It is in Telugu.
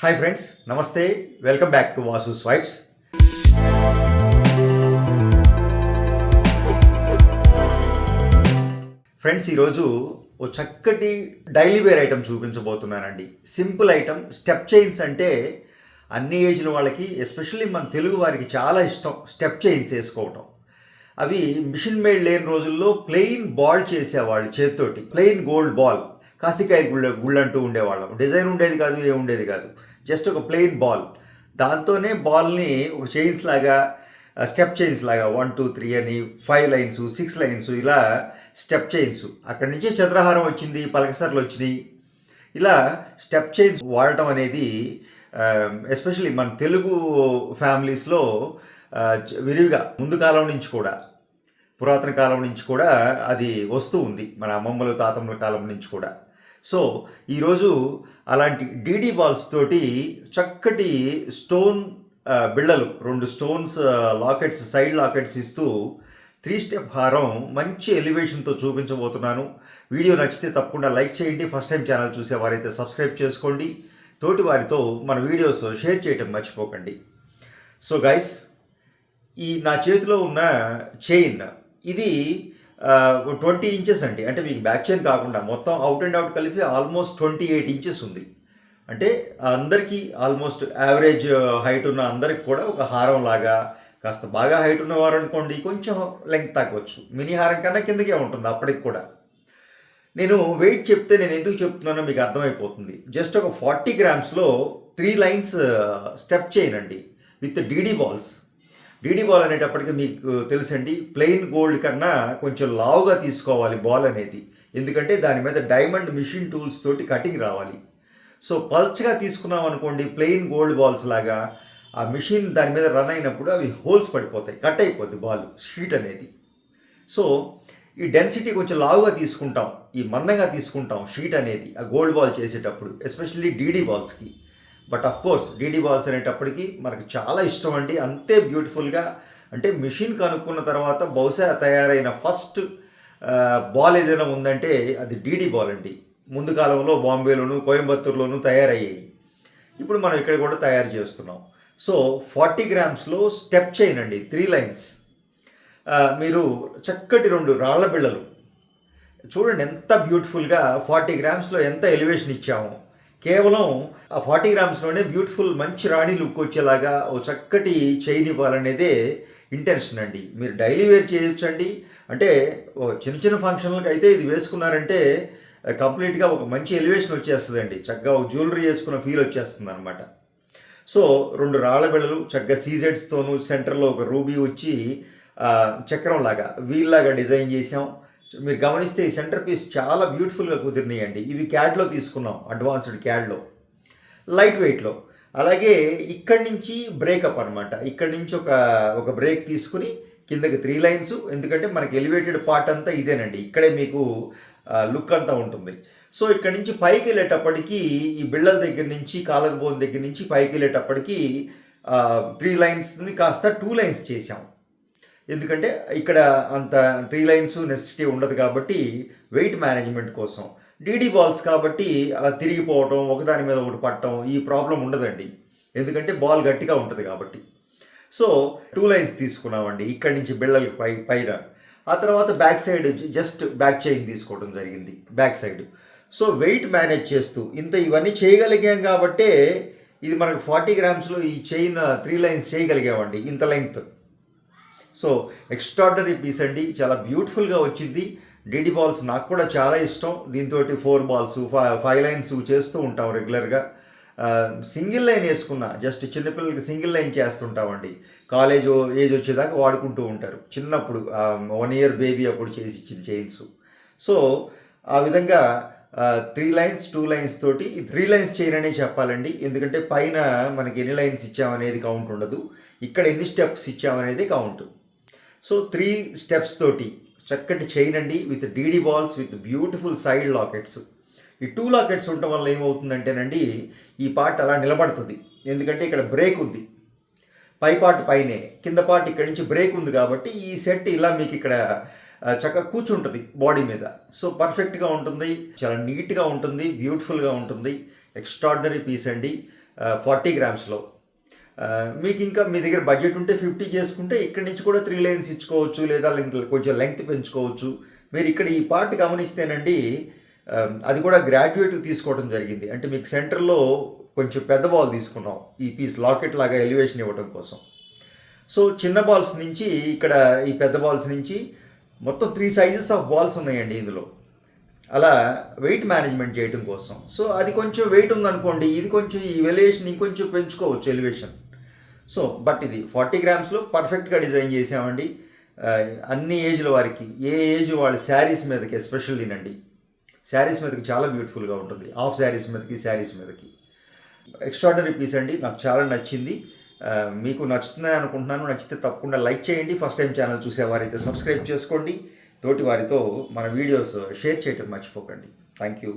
హాయ్ ఫ్రెండ్స్ నమస్తే. Welcome back to Vasu swipes friends ఈరోజు ఓ చక్కటి డైలీ వేర్ ఐటమ్ చూపించబోతున్నానండి. సింపుల్ ఐటమ్ స్టెప్ చైన్స్ అంటే అన్ని ఏజ్ల వాళ్ళకి ఎస్పెషల్లీ మన తెలుగు వారికి చాలా ఇష్టం స్టెప్ చైన్స్ వేసుకోవటం. అవి మిషన్ మేడ్ లేని రోజుల్లో ప్లెయిన్ బాల్ చేసేవాళ్ళు చేతితోటి. ప్లెయిన్ గోల్డ్ బాల్ కాసికాయ గుళ్ళ గుళ్ళు అంటూ ఉండేవాళ్ళం. డిజైన్ ఉండేది కాదు ఏమి ఉండేది కాదు. జస్ట్ ఒక ప్లెయిన్ బాల్. దాంతోనే బాల్ని ఒక చైన్స్ లాగా స్టెప్ చైన్స్ లాగా వన్ టూ త్రీ అని ఫైవ్ లైన్స్ సిక్స్ లైన్స్ ఇలా స్టెప్ చైన్స్ అక్కడి నుంచి చంద్రహారం వచ్చింది పలకసర్లు వచ్చినాయి. ఇలా స్టెప్ చైన్స్ వాడటం అనేది ఎస్పెషల్లీ మన తెలుగు ఫ్యామిలీస్లో విరివిగా ముందు కాలం నుంచి కూడా పురాతన కాలం నుంచి కూడా అది వస్తూ ఉంది. మన అమ్మమ్మల తాతమ్మల కాలం నుంచి కూడా. సో ఈరోజు అలాంటి డీడీ బాల్స్ తోటి చక్కటి స్టోన్ బిళ్ళలు రెండు స్టోన్స్ లాకెట్స్ సైడ్ లాకెట్స్ ఇస్తూ త్రీ స్టెప్ హారం మంచి ఎలివేషన్తో చూపించబోతున్నాను. వీడియో నచ్చితే తప్పకుండా లైక్ చేయండి. ఫస్ట్ టైం ఛానల్ చూసేవారైతే సబ్స్క్రైబ్ చేసుకోండి. తోటి వారితో మన వీడియోస్ షేర్ చేయటం మర్చిపోకండి. సో గైస్ ఈ నా చేతిలో ఉన్న చైన్ ఇది ట్వంటీ ఇంచెస్ అండి. అంటే మీకు బ్యాక్ చైన్ కాకుండా మొత్తం అవుట్ అండ్ అవుట్ కలిపి ఆల్మోస్ట్ ట్వంటీ ఎయిట్ ఇంచెస్ ఉంది. అంటే అందరికీ ఆల్మోస్ట్ యావరేజ్ హైట్ ఉన్న అందరికి కూడా ఒక హారం లాగా కాస్త బాగా హైట్ ఉన్నవారు అనుకోండి కొంచెం లెంగ్త్ తగ్గవచ్చు మినీ హారం కన్నా కిందకే ఉంటుంది అప్పటికి కూడా. నేను వెయిట్ చెప్తే నేను ఎందుకు చెప్తున్నానో మీకు అర్థమైపోతుంది. జస్ట్ ఒక ఫార్టీ గ్రామ్స్లో త్రీ లైన్స్ స్టెప్ చేయనండి with DD balls DD ball అనేటప్పటికి మీకు తెలుసండి ప్లెయిన్ గోల్డ్ కన్నా కొంచెం లావుగా తీసుకోవాలి బాల్ అనేది. ఎందుకంటే దాని మీద డైమండ్ మిషన్ టూల్స్ తోటి కటింగ్ రావాలి. సో పల్చగా తీసుకున్నాం అనుకోండి ప్లెయిన్ గోల్డ్ బాల్స్ లాగా ఆ మిషన్ దాని మీద రన్ అయినప్పుడు అవి హోల్స్ పడిపోతాయి కట్ అయిపోద్ది బాల్ షీట్ అనేది. సో ఈ డెన్సిటీ కొంచెం లావుగా తీసుకుంటాం ఈ మందంగా తీసుకుంటాం షీట్ అనేది ఆ గోల్డ్ బాల్ చేసేటప్పుడు especially DD బాల్స్కి. But of course DD balls అనేటప్పటికి మనకు చాలా ఇష్టం అండి. అంతే బ్యూటిఫుల్గా అంటే మిషన్ కనుక్కున్న తర్వాత బహుశా తయారైన ఫస్ట్ బాల్ ఏదైనా ఉందంటే అది డీడీ బాల్ అండి. ముందు కాలంలో బాంబేలోను కోయంబత్తూరులోను తయారయ్యాయి. ఇప్పుడు మనం ఇక్కడ కూడా తయారు చేస్తున్నాం. సో ఫార్టీ గ్రామ్స్లో స్టెప్ చైన్ అండి త్రీ లైన్స్. మీరు చక్కటి రెండు రాళ్ళ బిళ్ళలు. చూడండి ఎంత బ్యూటిఫుల్గా ఫార్టీ గ్రామ్స్లో ఎంత ఎలివేషన్ ఇచ్చాము. కేవలం ఆ ఫార్టీ గ్రామ్స్లోనే బ్యూటిఫుల్ మంచి రాణి లుక్ వచ్చేలాగా ఓ చక్కటి చైన్ ఇవ్వాలనేదే ఇంటెన్షన్ అండి. మీరు డైలీ వేర్ చేయొచ్చండి. అంటే ఓ చిన్న చిన్న ఫంక్షన్లకు అయితే ఇది వేసుకున్నారంటే కంప్లీట్గా ఒక మంచి ఎలివేషన్ వచ్చేస్తుందండి. చక్కగా ఒక జ్యువెలరీ వేసుకున్న ఫీల్ వచ్చేస్తుంది అనమాట సో రెండు రాళ్ళ బిళ్ళలు చక్కగా సీజెడ్స్తోను సెంటర్లో ఒక రూబీ వచ్చి చక్రం లాగా వీల్లాగా డిజైన్ చేసాం మీరు గమనిస్తే ఈ సెంటర్ పీస్ చాలా బ్యూటిఫుల్గా కుదిరినాయండి. ఇవి క్యాడ్లో తీసుకున్నాం అడ్వాన్స్డ్ క్యాడ్లో లైట్ వెయిట్లో అలాగే ఇక్కడి నుంచి బ్రేకప్ అనమాట ఇక్కడి నుంచి ఒక ఒక బ్రేక్ తీసుకుని కిందకి త్రీ లైన్స్ ఎందుకంటే మనకి ఎలివేటెడ్ పార్ట్ అంతా ఇదేనండి. ఇక్కడే మీకు లుక్ అంతా ఉంటుంది. సో ఇక్కడ నుంచి పైకి వెళ్ళేటప్పటికి ఈ బిళ్ళల దగ్గర నుంచి కాలర్ బోన్ దగ్గర నుంచి పైకి వెళ్ళేటప్పటికి త్రీ లైన్స్ని కాస్త టూ లైన్స్ చేసాం ఎందుకంటే ఇక్కడ అంత త్రీ లైన్స్ నెసిటీ ఉండదు కాబట్టి వెయిట్ మేనేజ్మెంట్ కోసం. డీడీ బాల్స్ కాబట్టి అలా తిరిగిపోవటం ఒకదాని మీద ఒకటి పట్టడం ఈ ప్రాబ్లం ఉండదండి. ఎందుకంటే బాల్ గట్టిగా ఉంటుంది కాబట్టి. సో టూ లైన్స్ తీసుకున్నామండి. ఇక్కడి నుంచి బిళ్ళలకి పై పైన. ఆ తర్వాత back side just back chain తీసుకోవడం జరిగింది. Back side so weight manage చేస్తూ ఇంత ఇవన్నీ చేయగలిగాం కాబట్టే ఇది మనకు ఫార్టీ గ్రామ్స్లో ఈ చైన్ త్రీ లైన్స్ చేయగలిగామండి. ఇంత లెంగ్త్ సో ఎక్స్ట్రాడనరీ పీస్ అండి. చాలా బ్యూటిఫుల్గా వచ్చింది. డీడీ బాల్స్ నాకు కూడా చాలా ఇష్టం. దీంతో ఫోర్ బాల్స్ ఫైవ్ లైన్స్ చేస్తూ ఉంటాం రెగ్యులర్గా సింగిల్ లైన్ వేసుకున్నా జస్ట్ చిన్నపిల్లలకి సింగిల్ లైన్ చేస్తుంటామండి. కాలేజ్ ఏజ్ వచ్చేదాకా వాడుకుంటూ ఉంటారు. చిన్నప్పుడు వన్ ఇయర్ బేబీ అప్పుడు చేసి ఇచ్చిన చైన్స్ సో ఆ విధంగా త్రీ లైన్స్ టూ లైన్స్ తోటి ఈ త్రీ లైన్స్ చైన్ అనే చెప్పాలండి. ఎందుకంటే పైన మనకి ఎన్ని లైన్స్ ఇచ్చామనేది కౌంట్ ఉండదు. ఇక్కడ ఎన్ని స్టెప్స్ ఇచ్చామనేది కౌంట్ సో త్రీ స్టెప్స్ తోటి చక్కటి చైన్ అండి with DD balls with beautiful side lockets ఈ టూ లాకెట్స్ ఉండటం వల్ల ఏమవుతుందంటేనండి ఈ పార్ట్ అలా నిలబడుతుంది. ఎందుకంటే ఇక్కడ బ్రేక్ ఉంది. పై పార్ట్ పైనే కింద పార్ట్ ఇక్కడి నుంచి బ్రేక్ ఉంది కాబట్టి ఈ సెట్ ఇలా మీకు ఇక్కడ చక్కగా కూర్చుంటుంది బాడీ మీద. సో పర్ఫెక్ట్గా ఉంటుంది చాలా నీట్గా ఉంటుంది బ్యూటిఫుల్గా ఉంటుంది. ఎక్స్ట్రాడినరీ పీస్ అండి ఫార్టీ గ్రామ్స్లో మీకు ఇంకా మీ దగ్గర బడ్జెట్ ఉంటే ఫిఫ్టీ చేసుకుంటే ఇక్కడి నుంచి కూడా త్రీ లైన్స్ ఇచ్చుకోవచ్చు లేదా కొంచెం లెంగ్త్ పెంచుకోవచ్చు. మీరు ఇక్కడ ఈ పార్ట్ గమనిస్తేనండి అది కూడా గ్రాడ్యుయేట్ తీసుకోవడం జరిగింది. అంటే మీకు సెంటర్లో కొంచెం పెద్ద బాల్ తీసుకున్నాం ఈ పీస్ లాకెట్ లాగా ఎలివేషన్ ఇవ్వడం కోసం. సో చిన్న బాల్స్ నుంచి ఇక్కడ ఈ పెద్ద బాల్స్ నుంచి మొత్తం త్రీ సైజెస్ ఆఫ్ బాల్స్ ఉన్నాయండి ఇందులో. అలా వెయిట్ మేనేజ్మెంట్ చేయడం కోసం. సో అది కొంచెం వెయిట్ ఉందనుకోండి ఇది కొంచెం ఈ ఎలివేషన్ ఇంకొంచెం పెంచుకోవచ్చు ఎలివేషన్ సో బట్ ఇది ఫార్టీ గ్రామ్స్లో పర్ఫెక్ట్గా డిజైన్ చేసామండి. అన్ని ఏజ్ల వారికి ఏ ఏజ్ వాళ్ళ శారీస్ మీదకి ఎస్పెషల్లీనండి శారీస్ మీదకి చాలా బ్యూటిఫుల్గా ఉంటుంది. హాఫ్ శారీస్ మీదకి శారీస్ మీదకి. ఎక్స్ట్రాడనరీ పీస్ అండి. నాకు చాలా నచ్చింది. మీకు నచ్చుతుందని అనుకుంటున్నాను. నచ్చితే తప్పకుండా లైక్ చేయండి. ఫస్ట్ టైం ఛానల్ చూసేవారైతే సబ్స్క్రైబ్ చేసుకోండి. తోటి వారితో మన వీడియోస్ షేర్ చేయటం మర్చిపోకండి. Thank you